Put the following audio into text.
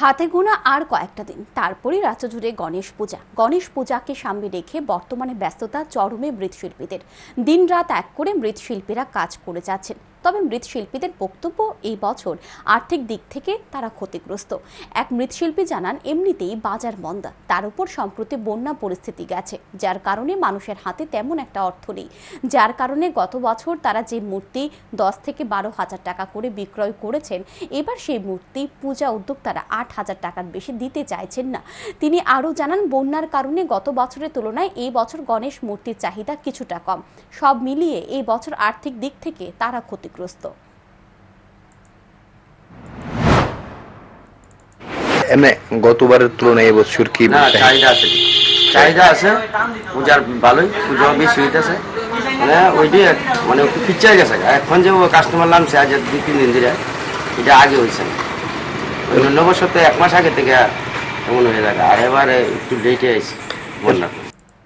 হাতে গোনা আর কয়েকটা দিন। তারপরেই রাজ্য জুড়ে গণেশ পূজা। গণেশ পূজাকে সামনে রেখে বর্তমানে ব্যস্ততা চরমে মৃৎশিল্পীদের। দিন রাত এক করে মৃৎশিল্পীরা কাজ করে যাচ্ছেন। তবে মৃৎশিল্পীদের বক্তব্য এই বছর আর্থিক দিক থেকে তারা ক্ষতিগ্রস্ত। এক মৃৎশিল্পী জানান, এমনিতেই বাজার মন্দা তার উপর সম্প্রতি বন্যা পরিস্থিতি গেছে, যার কারণে মানুষের হাতে তেমন একটা অর্থ নেই। যার কারণে গত বছর তারা যে মূর্তি দশ থেকে বারো হাজার টাকা করে বিক্রয় করেছেন, এবার সেই মূর্তি পূজা উদ্যোক্তারা আট হাজার টাকার বেশি দিতে চাইছেন না। তিনি আরও জানান, বন্যার কারণে গত বছরের তুলনায় এই বছর গণেশ মূর্তির চাহিদা কিছুটা কম। সব মিলিয়ে এই বছর আর্থিক দিক থেকে তারা ক্ষতিগ্রস্ত। এমনি গতবারের তুলনায় এবছর কি চাহিদা আছে। চাহিদা আছে পূজার ভালোই পুজো বেশি হইতেছে মানে ওইটি মানে একটু পিছিয়ে গেছে। এখন যে কাস্টমার নামছে আজ দুই তিন দিন ধরে এটা আগে হয়েছে ওই অন্য বছর তো এক মাস আগে থেকে এমন হয়ে থাকে আর এবারে একটু লেটে আইছে বন্যা।